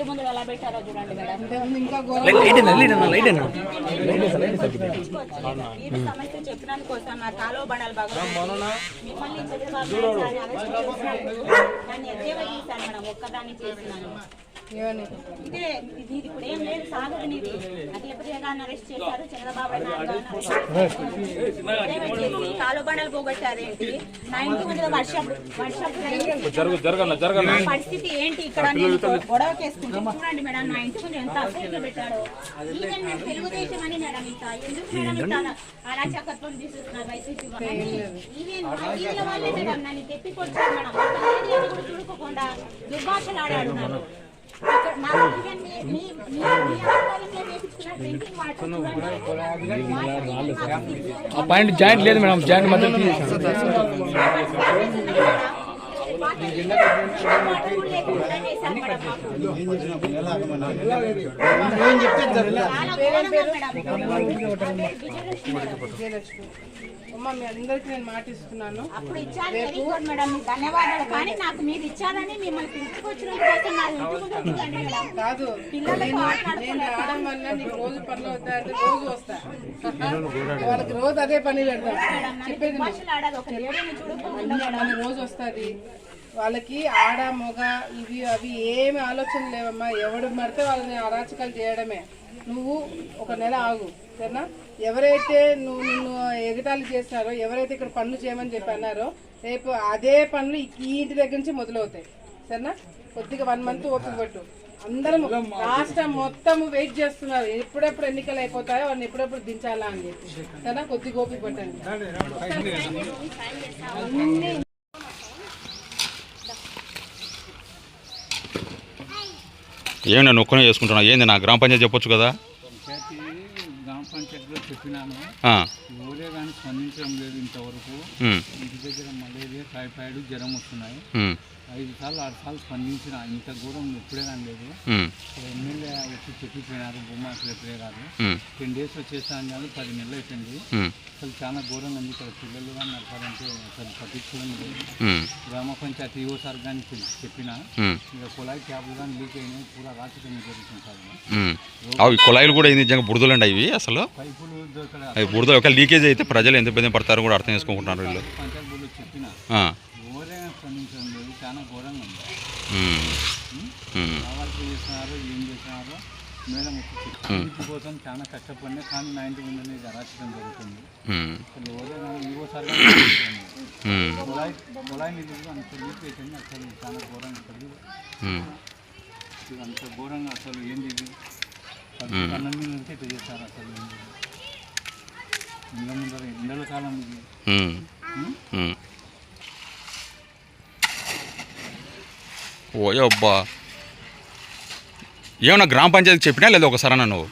పెట్టారో చూడండి మేడం. ఇంకా లైట్ లైట్ అన్న లైట్ అన్న. లైట్ అన్న ఈ సమస్య చెప్పడానికి వస్తాను కాలువ బండాలి బాగా మిమ్మల్ని చంద్రబాబు నాయుడు సార్ని అరెస్ట్ చేసినప్పుడు చేశాను మేడం. ఒక్కదాన్ని చేసినాను. ఇదే ఇది ఇది ఇప్పుడు ఏం లేదు సాగదు నీది. ప్రియ గారిని అరెస్ట్ చేశారు చంద్రబాబు నాయుడు గారిని అరెస్ట్ చేశారు. ఎద్దేవా చేసి కాలువ బండాలు పోగొట్టారు ఏంటి? నా ఇంటి ముందు వర్షం వర్షం జరుగు జరగన్న జరగన్న నా పరిస్థితి ఏంటి ఇక్కడ నేను గొడవ చేసుకుంటే చూడండి మేడం నా ఇంటి ముందు ఎంత అసలు పెట్టాడో ఈవెన్ తెలుగుదేశం అని మేడం ఇంత ఎందుకు మేడం ఇంత అరాచకత్వం తీసుకున్నారు వైసీపీ? ఈవెన్ మా వీళ్ళ వాళ్ళే మేడం నన్ను తెప్పికొచ్చారు మేడం. కూడా చూడుకోకుండా దుర్భాషలు ఆడాడు నన్ను. పాయింట్ జాయింట్ లేదు మేడం జాయింట్ మధ్య తీసేసాను విజయలక్ష్మి అమ్మ మీ అందరికి నేను మాట ఇస్తున్నాను అప్పుడు ఇచ్చారు వెరీ గుడ్ మేడం మీకు ధన్యవాదాలు కానీ నాకు మీరు ఇచ్చారని మిమ్మల్ని పిలుచుకొచ్చిన కోసం నా కాదు నేను. రావడం వల్ల నీకు రోజు పనులు వద్దా అంటే రోజు వస్తా వాళ్ళకి రోజు అదే పని పెడతాం చెప్పేది రోజు వస్తుంది వాళ్ళకి ఆడ మొగ ఇవి అవి ఏమి ఆలోచన లేవమ్మా. ఎవడు మడితే వాళ్ళని అరాచకాలు చేయడమే. నువ్వు ఒక నెల ఆగు సరేనా? ఎవరైతే నువ్వు నిన్ను ఎగతాళి చేస్తారో ఎవరైతే ఇక్కడ పనులు చేయమని చెప్పి అన్నారో రేపు అదే పనులు ఈ ఈ ఇంటి దగ్గర నుంచి మొదలవుతాయి. సరేనా? కొద్దిగా వన్ మంత్ ఓపిక పట్టు. అందరం రాష్ట్రం మొత్తం వెయిట్ చేస్తున్నారు. ఎప్పుడెప్పుడు ఎన్నికలు అయిపోతాయో వాళ్ళని ఎప్పుడెప్పుడు దించాలా అని చెప్పి. సరేనా? కొద్దిగా ఓపిక పట్టండి. ఏమి నన్ను ఒక్కనే చేసుకుంటున్నా? ఏంది నా గ్రామ పంచాయతీ చెప్పొచ్చు కదా? పంచాయతీలో చెప్పినాను. ఎవరే కానీ స్పందించడం లేదు ఇంతవరకు. ఇంటి దగ్గర మలేరియా టైఫాయిడ్ జ్వరం వస్తున్నాయి. ఐదు సార్లు ఆరు సార్లు స్పందించిన ఇంత దూరం ఎప్పుడే కానీ లేదు. ఉమ్, ఎమ్మెల్యే వచ్చి చెప్పిపోయినారు అసలు గారు ఉమ్, టెన్ డేస్ పది నెలలు అయిపోయింది. ఉమ్, అసలు చాలా ఘోరంగా ఉంది. ఇక్కడ పిల్లలు కానీ నడపాలంటే అసలు పట్టించుకోవడం లేదు. గ్రామ పంచాయతీ సార్ కానీ చెప్పిన ఇక కుళాయి ట్యాబ్లు కానీ లీక్ అయినాయి పూరా జరుగుతుంది సార్. అవి కుళాయిలు కూడా నిజంగా బురదలండి ఇవి అసలు పైపులు అవి బురద ఒక లీకేజ్ అయితే ప్రజలు ఎంత ఇబ్బంది పడతారో కూడా అర్థం చేసుకుంటున్నారు వీళ్ళు. కోసం చాలా కష్టపడినా కానీ నా ఇంటి ముందు అరాచకం జరుగుతుంది కుళాయి నిధులు అంత లీక్ అయిపోయింది అసలు చాలా ఘోరంగా అసలు అంత ఘోరంగా అసలు ఏంది ఇట్లా చేస్తారు అసలు? ఇండ్ల ముందర ఎండల కాలం ఇది. ఓయ్ అబ్బా ఏమన్నా గ్రామ పంచాయతీ చెప్పినా లేదా ఒకసారి నువ్వు?